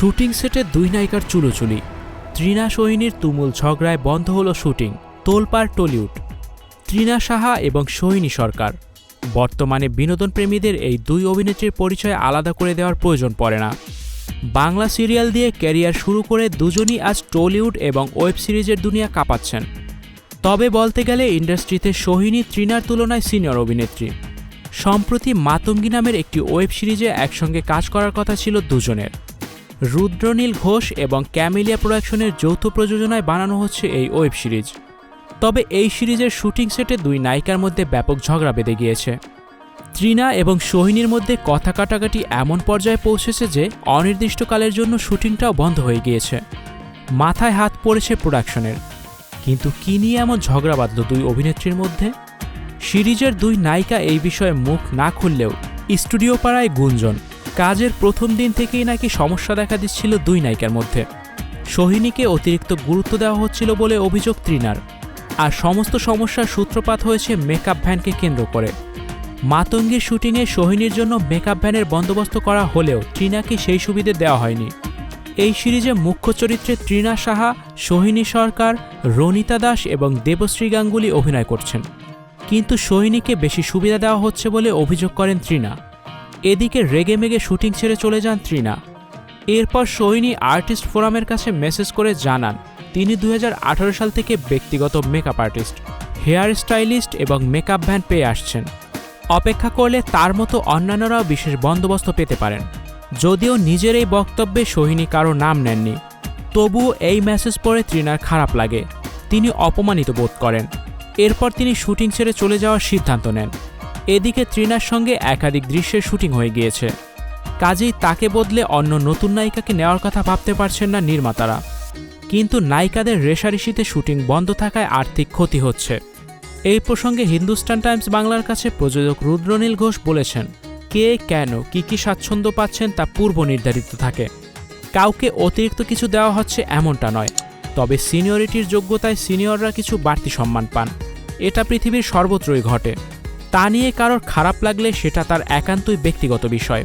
Shooting সেটে দুই নায়িকার চুলোচুলি ত্রিনা সোহিনীর তুমুল ঝগড়ায় বন্ধ হলো শুটিং, তোলপাড় টলিউড। ত্রিনা সাহা এবং সোহিনী সরকার। বর্তমানে বিনোদন প্রেমীদের এই দুই অভিনেত্রীর পরিচয় আলাদা করে দেওয়ার প্রয়োজন পড়ে না। বাংলা সিরিয়াল দিয়ে ক্যারিয়ার শুরু করে দুজনই আজ টলিউড এবং ওয়েব সিরিজের দুনিয়া কাঁপাচ্ছেন। তবে বলতে গেলে ইন্ডাস্ট্রিতে সোহিনী ত্রিনার তুলনায় সিনিয়র অভিনেত্রী। সম্প্রতি মাতঙ্গী নামের একটি ওয়েব সিরিজে একসঙ্গে কাজ করার কথা ছিল দুজনের। রুদ্রনীল ঘোষ এবং ক্যামেলিয়া প্রোডাকশনের যৌথ প্রযোজনায় বানানো হচ্ছে এই ওয়েব সিরিজ। তবে এই সিরিজের শুটিং সেটে দুই নায়িকার মধ্যে ব্যাপক ঝগড়া বেঁধে গিয়েছে। ত্রিনা এবং সোহিনীর মধ্যে কথা কাটাকাটি এমন পর্যায়ে পৌঁছেছে যে, অনির্দিষ্টকালের জন্য শুটিংটাও বন্ধ হয়ে গিয়েছে। মাথায় হাত পড়েছে প্রোডাকশনের। কিন্তু কী নিয়ে এমন ঝগড়া বাঁধল দুই অভিনেত্রীর মধ্যে? সিরিজের দুই নায়িকা এই বিষয়ে মুখ না খুললেও স্টুডিও পাড়ায় গুঞ্জন। কাজের প্রথম দিন থেকেই নাকি সমস্যা দেখা দিচ্ছিল দুই নায়িকার মধ্যে। সোহিনীকে অতিরিক্ত গুরুত্ব দেওয়া হচ্ছিল বলে অভিযোগ ত্রিনার। আর সমস্ত সমস্যার সূত্রপাত হয়েছে মেকআপ ভ্যানকে কেন্দ্র করে। মাতঙ্গীর শুটিংয়ে সোহিনীর জন্য মেকআপ ভ্যানের বন্দোবস্ত করা হলেও ট্রিনাকে সেই সুবিধে দেওয়া হয়নি। এই সিরিজে মুখ্য চরিত্রে ত্রিনা সাহা, সোহিনী সরকার, রনিতা দাস এবং দেবশ্রী গাঙ্গুলি অভিনয় করছেন। কিন্তু সোহিনীকে বেশি সুবিধা দেওয়া হচ্ছে বলে অভিযোগ করেন ত্রিনা। এদিকে রেগে মেগে শুটিং ছেড়ে চলে যান ত্রিনা। এরপর সোহিনী আর্টিস্ট ফোরামের কাছে মেসেজ করে জানান, তিনি দু হাজার আঠারো সাল থেকে ব্যক্তিগত মেকআপ আর্টিস্ট হেয়ার স্টাইলিস্ট এবং মেকআপ ভ্যান পেয়ে আসছেন। অপেক্ষা করলে তার মতো অন্যান্যরাও বিশেষ বন্দোবস্ত পেতে পারেন। যদিও নিজের এই বক্তব্যে সোহিনী কারও নাম নেননি। তবুও এই মেসেজ পড়ে ত্রিনার খারাপ লাগে। তিনি অপমানিত বোধ করেন। এরপর তিনি শুটিং ছেড়ে চলে যাওয়ার সিদ্ধান্ত নেন। এদিকে ত্রিনার সঙ্গে একাধিক দৃশ্যের শুটিং হয়ে গিয়েছে। কাজেই তাকে বদলে অন্য নতুন নায়িকাকে নেওয়ার কথা ভাবতে পারছেন না নির্মাতারা। কিন্তু নায়িকাদের রেশারেশিতে শুটিং বন্ধ থাকায় আর্থিক ক্ষতি হচ্ছে। এই প্রসঙ্গে হিন্দুস্তান টাইমস বাংলার কাছে প্রযোজক রুদ্রনীল ঘোষ বলেছেন, কে, কেন, কি কি স্বাচ্ছন্দ্য পাচ্ছেন তা পূর্ব নির্ধারিত থাকে। কাউকে অতিরিক্ত কিছু দেওয়া হচ্ছে এমনটা নয়। তবে সিনিয়রিটির যোগ্যতায় সিনিয়ররা কিছু বাড়তি সম্মান পান। এটা পৃথিবীর সর্বত্রই ঘটে। তা নিয়ে কারোর খারাপ লাগলে সেটা তার একান্তই ব্যক্তিগত বিষয়।